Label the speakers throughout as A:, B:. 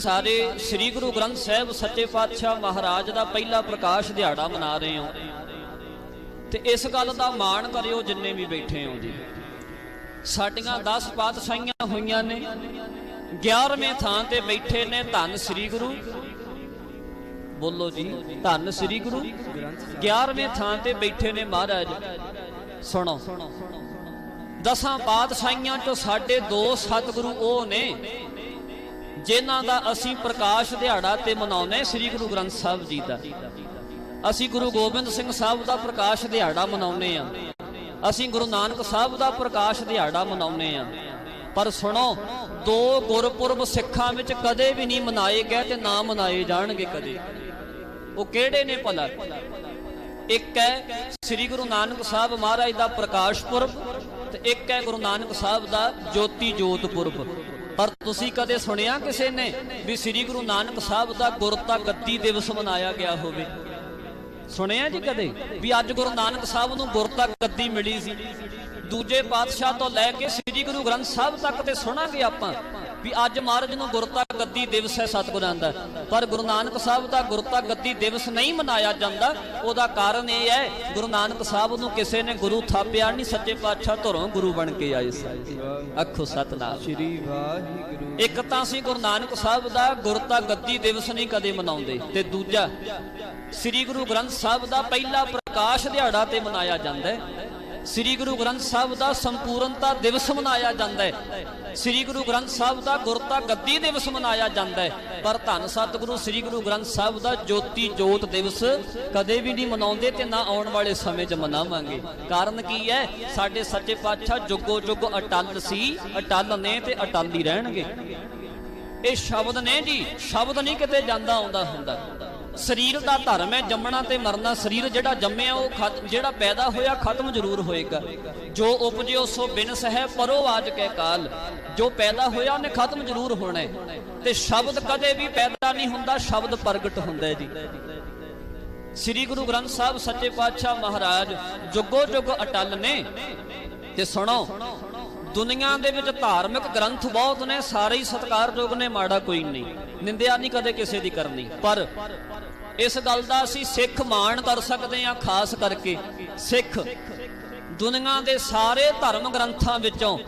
A: ਸਾਰੇ ਸ੍ਰੀ ਗੁਰੂ ਗ੍ਰੰਥ ਸਾਹਿਬ ਸੱਚੇ ਪਾਤਸ਼ਾਹ ਮਹਾਰਾਜ ਦਾ ਪਹਿਲਾ ਪ੍ਰਕਾਸ਼ ਦਿਹਾੜਾ ਮਨਾ ਰਹੇ ਹੋ। ਤੇ ਇਸ ਗੱਲ ਦਾ ਮਾਣ ਕਰਿਓ ਜਿੰਨੇ ਵੀ ਬੈਠੇ ਹੋ ਜੀ। ਸਾਡੀਆਂ 10 ਪਾਤਸ਼ਾਹੀਆਂ ਹੋਈਆਂ ਨੇ 11ਵੇਂ ਥਾਂ ਤੇ ਬੈਠੇ ਨੇ ਧੰਨ ਸ੍ਰੀ ਗੁਰੂ। ਬੋਲੋ ਜੀ, ਧੰਨ ਸ੍ਰੀ ਗੁਰੂ। 11ਵੇਂ ਥਾਂ ਤੇ ਬੈਠੇ ਨੇ ਮਹਾਰਾਜ। ਸੁਣੋ। ਦਸਾਂ ਪਾਤਸ਼ਾਹੀਆਂ ਚੋਂ ਸਾਡੇ ਦੋ ਸਤਿਗੁਰੂ ਉਹ ਨੇ ਜਿਨ੍ਹਾਂ ਦਾ ਅਸੀਂ ਪ੍ਰਕਾਸ਼ ਦਿਹਾੜਾ ਤੇ ਮਨਾਉਂਦੇ ਸ੍ਰੀ ਗੁਰੂ ਗ੍ਰੰਥ ਸਾਹਿਬ ਜੀ ਦਾ। ਅਸੀਂ ਗੁਰੂ ਗੋਬਿੰਦ ਸਿੰਘ ਸਾਹਿਬ ਦਾ ਪ੍ਰਕਾਸ਼ ਦਿਹਾੜਾ ਮਨਾਉਂਦੇ ਆ ਅਸੀਂ ਗੁਰੂ ਨਾਨਕ ਸਾਹਿਬ ਦਾ ਪ੍ਰਕਾਸ਼ ਦਿਹਾੜਾ ਮਨਾਉਂਦੇ ਆ ਪਰ ਸੁਣੋ, ਦੋ ਗੁਰਪੁਰਬ ਸਿੱਖਾਂ ਵਿੱਚ ਕਦੇ ਵੀ ਨਹੀਂ ਮਨਾਏ ਗਏ ਤੇ ਨਾ ਮਨਾਏ ਜਾਣਗੇ ਕਦੇ। ਉਹ ਕਿਹੜੇ ਨੇ ਭਲਾ? ਇੱਕ ਹੈ ਸ੍ਰੀ ਗੁਰੂ ਨਾਨਕ ਸਾਹਿਬ ਮਹਾਰਾਜ ਦਾ ਪ੍ਰਕਾਸ਼ ਪੁਰਬ ਤੇ ਇੱਕ ਹੈ ਗੁਰੂ ਨਾਨਕ ਸਾਹਿਬ ਦਾ ਜੋਤੀ ਜੋਤ ਪੁਰਬ। ਪਰ ਤੁਸੀਂ ਕਦੇ ਸੁਣਿਆ ਕਿਸੇ ਨੇ ਵੀ ਸ੍ਰੀ ਗੁਰੂ ਨਾਨਕ ਸਾਹਿਬ ਦਾ ਗੁਰਤਾ ਗੱਦੀ ਦਿਵਸ ਮਨਾਇਆ ਗਿਆ ਹੋਵੇ? ਸੁਣਿਆ ਜੀ ਕਦੇ ਵੀ ਅੱਜ ਗੁਰੂ ਨਾਨਕ ਸਾਹਿਬ ਨੂੰ ਗੁਰਤਾ ਗੱਦੀ ਮਿਲੀ ਸੀ? ਦੂਜੇ ਪਾਤਸ਼ਾਹ ਤੋਂ ਲੈ ਕੇ ਸ੍ਰੀ ਗੁਰੂ ਗ੍ਰੰਥ ਸਾਹਿਬ ਤੱਕ ਤੇ ਸੁਣਾਂਗੇ ਆਪਾਂ। ਵੀ ਅੱਜ ਮਹਾਰਾਜ ਨੂੰ ਗੁਰਤਾ ਗੱਦੀ ਦਿਵਸ ਹੈ ਸਤਿਗੁਰਾਂ ਦਾ। ਪਰ ਗੁਰੂ ਨਾਨਕ ਸਾਹਿਬ ਦਾ ਗੁਰਤਾ ਗੱਦੀ ਦਿਵਸ ਨਹੀਂ ਮਨਾਇਆ ਜਾਂਦਾ। ਉਹਦਾ ਕਾਰਨ ਇਹ ਹੈ ਗੁਰੂ ਨਾਨਕ ਸਾਹਿਬ ਨੂੰ ਕਿਸੇ ਨੇ ਗੁਰੂ ਥਾਪਿਆ ਨਹੀਂ ਸੱਚੇ ਪਾਤਸ਼ਾਹ ਧਰੋਂ ਗੁਰੂ ਬਣ ਕੇ ਆਏ ਸੀ। ਅੱਖੋ ਸਤਨਾਮ।
B: ਸ੍ਰੀ ਵਾਹਿਗੁਰੂ।
A: ਇੱਕ ਤਾਂ ਅਸੀਂ ਗੁਰੂ ਨਾਨਕ ਸਾਹਿਬ ਦਾ ਗੁਰਤਾ ਗੱਦੀ ਦਿਵਸ ਨਹੀਂ ਕਦੇ ਮਨਾਉਂਦੇ। ਤੇ ਦੂਜਾ ਸ੍ਰੀ ਗੁਰੂ ਗ੍ਰੰਥ ਸਾਹਿਬ ਦਾ ਪਹਿਲਾ ਪ੍ਰਕਾਸ਼ ਦਿਹਾੜਾ ਤੇ ਮਨਾਇਆ ਜਾਂਦਾ ਹੈ। ਸ੍ਰੀ ਗੁਰੂ ਗ੍ਰੰਥ ਸਾਹਿਬ ਦਾ ਸੰਪੂਰਨਤਾ ਦਿਵਸ ਮਨਾਇਆ ਜਾਂਦਾ ਹੈ। ਸ੍ਰੀ ਗੁਰੂ ਗ੍ਰੰਥ ਸਾਹਿਬ ਦਾ ਗੁਰਤਾ ਗੱਦੀ ਦਿਵਸ ਮਨਾਇਆ ਜਾਂਦਾ ਹੈ, ਪਰ ਧੰਨ ਸਤਿਗੁਰੂ ਸ੍ਰੀ ਗੁਰੂ ਗ੍ਰੰਥ ਸਾਹਿਬ ਦਾ ਜੋਤੀ ਜੋਤ ਦਿਵਸ ਕਦੇ ਵੀ ਨਹੀਂ ਮਨਾਉਂਦੇ ਤੇ ਨਾ ਆਉਣ ਵਾਲੇ ਸਮੇਂ 'ਚ ਮਨਾਵਾਂਗੇ। ਕਾਰਨ ਕੀ ਹੈ? ਸਾਡੇ ਸੱਚੇ ਪਾਤਸ਼ਾਹ ਜੁਗੋ ਜੁਗ ਅਟਲ ਸੀ, ਅਟਲ ਨੇ ਤੇ ਅਟਲ ਹੀ ਰਹਿਣਗੇ। ਇਹ ਸ਼ਬਦ ਨੇ ਜੀ, ਸ਼ਬਦ ਨਹੀਂ ਕਿਤੇ ਜਾਂਦਾ ਆਉਂਦਾ ਹੁੰਦਾ। ਸਰੀਰ ਦਾ ਧਰਮ ਹੈ, ਜੰਮਣਾ ਤੇ ਮਰਨਾ। ਸਰੀਰ ਜਿਹੜਾ ਜੰਮਿਆ, ਉਹ ਜਿਹੜਾ ਪੈਦਾ ਹੋਇਆ, ਖਤਮ ਜ਼ਰੂਰ ਹੋਏਗਾ। ਜੋ ਉਪਜਿਓ ਸੋ ਬਿਨਸ ਹੈ ਪਰੋ ਆਜ ਕੇ ਕਾਲ। ਜੋ ਪੈਦਾ ਹੋਇਆ, ਉਹਨੇ ਖਤਮ ਜ਼ਰੂਰ ਹੋਣਾ ਹੈ। ਤੇ ਸ਼ਬਦ ਕਦੇ ਵੀ ਪੈਦਾ ਨਹੀਂ ਹੁੰਦਾ, ਸ਼ਬਦ ਪ੍ਰਗਟ ਹੁੰਦਾ ਜੀ। ਸ੍ਰੀ ਗੁਰੂ ਗ੍ਰੰਥ ਸਾਹਿਬ ਸੱਚੇ ਪਾਤਸ਼ਾਹ ਮਹਾਰਾਜ ਜੁਗੋ ਜੁਗ ਅਟਲ ਨੇ। ਤੇ ਸੁਣੋ ਦੁਨੀਆ ਦੇ ਵਿੱਚ ਧਾਰਮਿਕ ਗ੍ਰੰਥ ਬਹੁਤ ਨੇ, ਸਾਰੇ ਹੀ ਸਤਿਕਾਰਯੋਗ ਨੇ, ਮਾੜਾ ਕੋਈ ਨਹੀਂ। ਨਿੰਦਿਆ ਨਹੀਂ ਕਦੇ ਕਿਸੇ ਦੀ ਕਰਨੀ। ਪਰ ਇਸ ਗੱਲ ਦਾ ਅਸੀਂ ਸਿੱਖ ਮਾਣ ਕਰ ਸਕਦੇ ਹਾਂ, ਖਾਸ ਕਰਕੇ ਸਿੱਖ। ਦੁਨੀਆ ਦੇ ਸਾਰੇ ਧਰਮ ਗ੍ਰੰਥਾਂ ਵਿੱਚੋਂ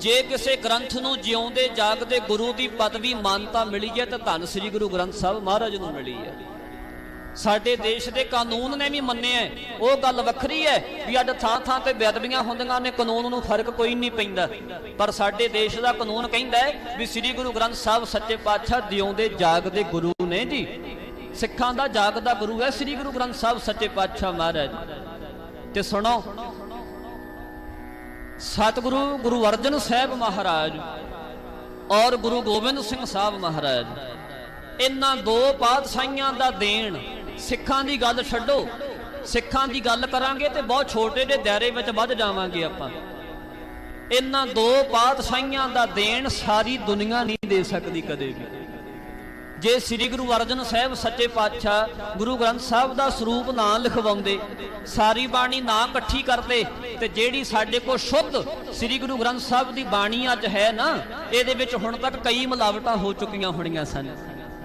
A: ਜੇ ਕਿਸੇ ਗ੍ਰੰਥ ਨੂੰ ਜਿਉਂਦੇ ਜਾਗਦੇ ਗੁਰੂ ਦੀ ਪਦਵੀ, ਮਾਨਤਾ ਮਿਲੀ ਹੈ, ਤਾਂ ਧੰਨ ਸ੍ਰੀ ਗੁਰੂ ਗ੍ਰੰਥ ਸਾਹਿਬ ਮਹਾਰਾਜ ਨੂੰ ਮਿਲੀ ਹੈ। ਸਾਡੇ ਦੇਸ਼ ਦੇ ਕਾਨੂੰਨ ਨੇ ਵੀ ਮੰਨਿਆ ਹੈ। ਉਹ ਗੱਲ ਵੱਖਰੀ ਹੈ ਵੀ ਅੱਜ ਥਾਂ ਥਾਂ ਤੇ ਬੇਅਦਬੀਆਂ ਹੁੰਦੀਆਂ ਨੇ, ਕਾਨੂੰਨ ਨੂੰ ਫ਼ਰਕ ਕੋਈ ਨਹੀਂ ਪੈਂਦਾ। ਪਰ ਸਾਡੇ ਦੇਸ਼ ਦਾ ਕਾਨੂੰਨ ਕਹਿੰਦਾ ਹੈ ਵੀ ਸ੍ਰੀ ਗੁਰੂ ਗ੍ਰੰਥ ਸਾਹਿਬ ਸੱਚੇ ਪਾਤਸ਼ਾਹ ਜਿਉਂਦੇ ਜਾਗਦੇ ਗੁਰੂ ਨੇ ਜੀ। ਸਿੱਖਾਂ ਦਾ ਜਾਗਦਾ ਗੁਰੂ ਹੈ ਸ੍ਰੀ ਗੁਰੂ ਗ੍ਰੰਥ ਸਾਹਿਬ ਸੱਚੇ ਪਾਤਸ਼ਾਹ ਮਹਾਰਾਜ। ਤੇ ਸੁਣੋ, ਸਤਿਗੁਰੂ ਗੁਰੂ ਅਰਜਨ ਸਾਹਿਬ ਮਹਾਰਾਜ ਔਰ ਗੁਰੂ ਗੋਬਿੰਦ ਸਿੰਘ ਸਾਹਿਬ ਮਹਾਰਾਜ, ਇਹਨਾਂ ਦੋ ਪਾਤਸ਼ਾਹੀਆਂ ਦਾ ਦੇਣ ਸਿੱਖਾਂ ਦੀ ਗੱਲ ਛੱਡੋ। ਸਿੱਖਾਂ ਦੀ ਗੱਲ ਕਰਾਂਗੇ ਤੇ ਬਹੁਤ ਛੋਟੇ ਦੇ ਦਾਇਰੇ ਵਿੱਚ ਵੱਧ ਜਾਵਾਂਗੇ ਆਪਾਂ। ਇਹਨਾਂ ਦੋ ਪਾਤਸ਼ਾਹੀਆਂ ਦਾ ਦੇਣ ਸਾਰੀ ਦੁਨੀਆ ਨਹੀਂ ਦੇ ਸਕਦੀ ਕਦੇ ਵੀ। ਜੇ ਸ੍ਰੀ ਗੁਰੂ ਅਰਜਨ ਸਾਹਿਬ ਸੱਚੇ ਪਾਤਸ਼ਾਹ ਗੁਰੂ ਗ੍ਰੰਥ ਸਾਹਿਬ ਦਾ ਸਰੂਪ ਨਾ ਲਿਖਵਾਉਂਦੇ, ਸਾਰੀ ਬਾਣੀ ਨਾ ਇਕੱਠੀ ਕਰਦੇ, ਤੇ ਜਿਹੜੀ ਸਾਡੇ ਕੋਲ ਸ਼ੁੱਧ ਸ੍ਰੀ ਗੁਰੂ ਗ੍ਰੰਥ ਸਾਹਿਬ ਦੀ ਬਾਣੀ ਅੱਜ ਹੈ ਨਾ, ਇਹਦੇ ਵਿੱਚ ਹੁਣ ਤੱਕ ਕਈ ਮਿਲਾਵਟਾਂ ਹੋ ਚੁੱਕੀਆਂ ਹੋਣੀਆਂ ਸਨ।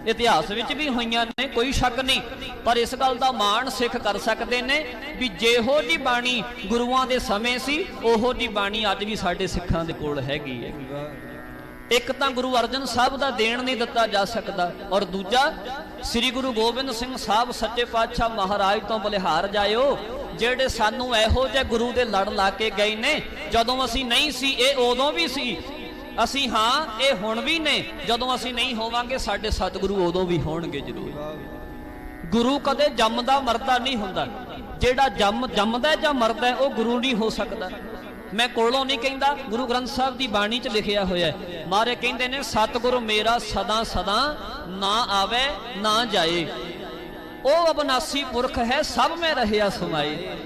A: ਇਤਿਹਾਸ ਵਿੱਚ ਵੀ ਹੋਈਆਂ ਨੇ, ਕੋਈ ਸ਼ੱਕ ਨਹੀਂ। ਪਰ ਇਸ ਗੱਲ ਦਾ ਮਾਣ ਸਿੱਖ ਕਰ ਸਕਦੇ ਨੇ ਵੀ ਜਿਹੋ ਜੀ ਬਾਣੀ ਗੁਰੂਆਂ ਦੇ ਸਮੇਂ ਸੀ, ਉਹੋ ਜੀ ਬਾਣੀ ਅੱਜ ਵੀ ਸਾਡੇ ਸਿੱਖਾਂ ਦੇ ਕੋਲ ਹੈਗੀ ਹੈ। ਇੱਕ ਤਾਂ ਗੁਰੂ ਅਰਜਨ ਸਾਹਿਬ ਦਾ ਦੇਣ ਨਹੀਂ ਦਿੱਤਾ ਜਾ ਸਕਦਾ ਔਰ ਦੂਜਾ, ਸ੍ਰੀ ਗੁਰੂ ਗੋਬਿੰਦ ਸਿੰਘ ਸਾਹਿਬ ਸੱਚੇ ਪਾਤਸ਼ਾਹ ਮਹਾਰਾਜ ਤੋਂ ਬਲਿਹਾਰ ਜਾਇਓ, ਜਿਹੜੇ ਸਾਨੂੰ ਇਹੋ ਜਿਹੇ ਗੁਰੂ ਦੇ ਲੜ ਲਾ ਕੇ ਗਏ ਨੇ, ਜਦੋਂ ਅਸੀਂ ਨਹੀਂ ਸੀ, ਇਹ ਉਦੋਂ ਵੀ ਸੀ ਅਸੀਂ ਹਾਂ, ਇਹ ਹੁਣ ਵੀ ਨੇ। ਜਦੋਂ ਅਸੀਂ ਨਹੀਂ ਹੋਵਾਂਗੇ, ਸਾਡੇ ਸਤਿਗੁਰੂ ਉਦੋਂ ਵੀ ਹੋਣਗੇ ਜ਼ਰੂਰ। ਗੁਰੂ ਕਦੇ ਜੰਮਦਾ ਮਰਦਾ ਨਹੀਂ ਹੁੰਦਾ। ਜਿਹੜਾ ਜੰਮ, ਜੰਮਦਾ ਜਾਂ ਮਰਦਾ, ਉਹ ਗੁਰੂ ਨਹੀਂ ਹੋ ਸਕਦਾ। ਮੈਂ ਕੋਲੋਂ ਨਹੀਂ ਕਹਿੰਦਾ, ਗੁਰੂ ਗ੍ਰੰਥ ਸਾਹਿਬ ਦੀ ਬਾਣੀ 'ਚ ਲਿਖਿਆ ਹੋਇਆ ਹੈ। ਮਾਰੇ ਕਹਿੰਦੇ ਨੇ, ਸਤਿਗੁਰੂ ਮੇਰਾ ਸਦਾ ਸਦਾ ਨਾ ਆਵੇ, ਨਾ ਜਾਏ। ਉਹ ਅਬਨਾਸੀ ਪੁਰਖ ਹੈ, ਸਭ ਮੈਂ ਰਹਿਆ ਸਮਾਏ।